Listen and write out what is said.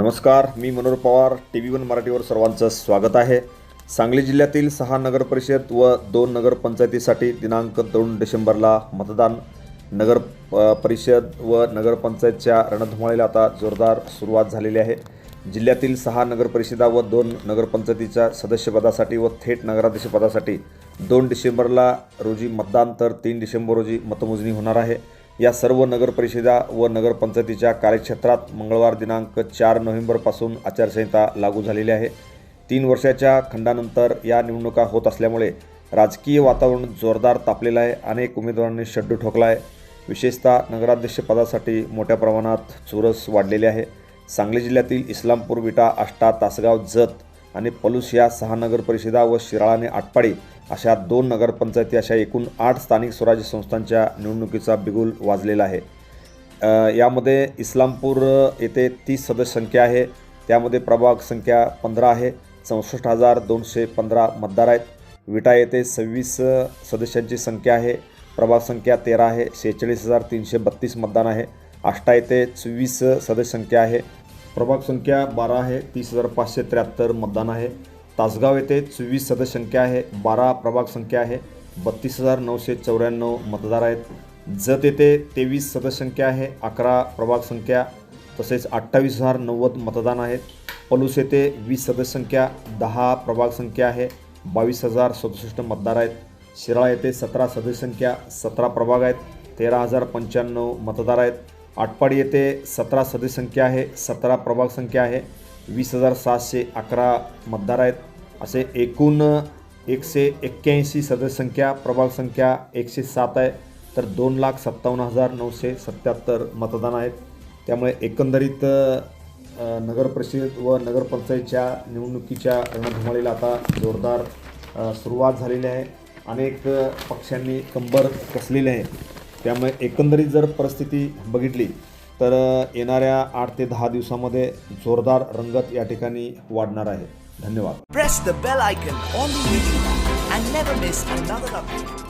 नमस्कार मी Manohar Pawar T V one मराठीवर सर्वांचं स्वागत आहे. सांगली जिल्ह्यातील सहा नगरपरिषद व दोन नगरपंचायतीसाठी दिनांक दोन डिसेंबरला मतदान. नगर परिषद व नगरपंचायतच्या रणधुमाळीला आता जोरदार सुरुवात झालेली आहे. जिल्ह्यातील सहा नगरपरिषदा व दोन नगरपंचायतीच्या सदस्यपदासाठी व थेट नगराध्यक्षपदासाठी दोन डिसेंबरला रोजी मतदान तर तीन डिसेंबर रोजी मतमोजणी होणार आहे. या सर्व नगरपरिषदा व नगरपंचायतीच्या कार्यक्षेत्रात मंगळवार दिनांक चार नोव्हेंबरपासून आचारसंहिता लागू झालेली आहे. तीन वर्षाच्या खंडानंतर या निवडणुका होत असल्यामुळे राजकीय वातावरण जोरदार तापलेलं आहे. अनेक उमेदवारांनी शड्डू ठोकला आहे विशेषतः नगराध्यक्षपदासाठी मोठ्या प्रमाणात चुरस वाढलेली आहे. सांगली जिल्ह्यातील इस्लामपूर विटा आष्टा तासगाव जत आणि पलूस या सहा नगरपरिषदा व शिराळा आणि आटपाडी अशा दोन नगरपंचायती अशा एकूण आठ स्थानिक स्वराज्य संस्थांच्या निवडणुकीचा बिगुल वाजलेला आहे. यामध्ये इस्लामपूर येथे तीस सदस्य संख्या आहे. त्यामध्ये प्रभाग संख्या पंधरा आहे. चौसष्ट हजार दोनशे पंधरा मतदार आहेत. विटा येथे सव्वीस सदस्यांची संख्या आहे. प्रभाग संख्या तेरा आहे. शेहेचाळीस हजार तीनशे बत्तीस मतदान आहे. आष्टा येथे चोवीस सदस्य संख्या आहे. प्रभाग संख्या बारा आहे. तीस हजार पाचशे त्र्याहत्तर मतदान आहे. तासगाव येथे चोवीस सदस्यसंख्या आहे बारा प्रभाग संख्या आहे बत्तीस हजार नऊशे चौऱ्याण्णव मतदार आहेत. जत येथे तेवीस सदस्यसंख्या आहे अकरा प्रभाग संख्या तसेच अठ्ठावीस हजार नव्वद मतदान आहेत. पलूस येथे वीस सदस्यसंख्या दहा प्रभाग संख्या आहे बावीस हजार सदुसष्ट मतदार आहेत. शिराळा येथे सतरा सदस्यसंख्या सतरा प्रभाग आहेत तेरा हजार पंच्याण्णव मतदार आहेत. आटपाडी येथे सतरा सदस्यसंख्या आहे सतरा प्रभाग संख्या आहे वीस हजार सातशे अकरा मतदार आहेत. असे एकूण एकशे एक्क्याऐंशी सदस्यसंख्या प्रभाग संख्या एकशे सात आहे. तर दोन लाख सत्तावन्न हजार नऊशे सत्याहत्तर मतदान आहेत. त्यामुळे एकंदरीत नगर नगरपरिषद व नगरपंचायतच्या निवडणुकीच्या रणधुमाळीला आता जोरदार सुरुवात झालेली आहे. अनेक पक्षांनी कंबर कसलेली आहे. त्यामुळे एकंदरीत जर परिस्थिती बघितली तर येणाऱ्या आठ ते दहा दिवसामध्ये जोरदार रंगत या ठिकाणी वाढणार आहे. धन्यवाद Press the bell icon on the YouTube app and never miss another update.